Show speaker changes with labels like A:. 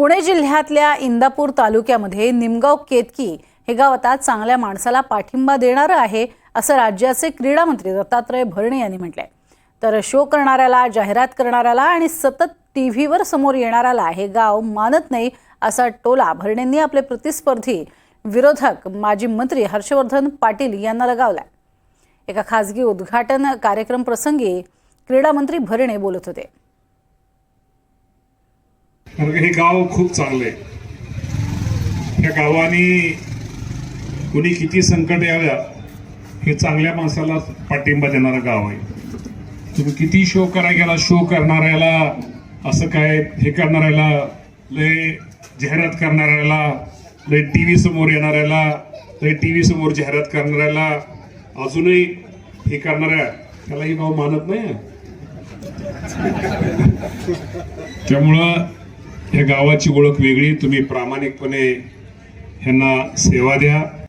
A: पुणे जिल्ह्यातल्या इंदापूर तालुक्यामध्ये निमगाव केतकी हे गाव आता चांगल्या माणसाला पाठिंबा देणारं आहे असं राज्याचे क्रीडा मंत्री दत्तात्रय भरणे यांनी म्हटलंय. तर शो करणाऱ्याला जाहिरात करणाऱ्याला आणि सतत टी व्हीवर समोर येणाऱ्याला हे गाव मानत नाही असा टोला भरणेंनी आपले प्रतिस्पर्धी विरोधक माजी मंत्री हर्षवर्धन पाटील यांना लगावलाय. एका खासगी उद्घाटन कार्यक्रम प्रसंगी क्रीडा मंत्री भरणे बोलत होते.
B: कारण हे गाव खूप चांगलं आहे. या गावाने कुणी किती संकट याव्या हे चांगल्या माणसाला पाठिंबा देणारं गाव आहे. तुम्ही किती शो करा गेला शो करणाऱ्याला असं काय हे करणाऱ्याला लय जाहिरात करणाऱ्याला लय टी व्ही समोर येणाऱ्याला लय टी व्ही समोर जाहिरात करणाऱ्याला अजूनही हे करणाऱ्या त्यालाही भाव मानत नाही. त्यामुळं गावाची ओळख वेगळी तुम्ही प्रामाणिकपणे ह्यांना सेवा द्या.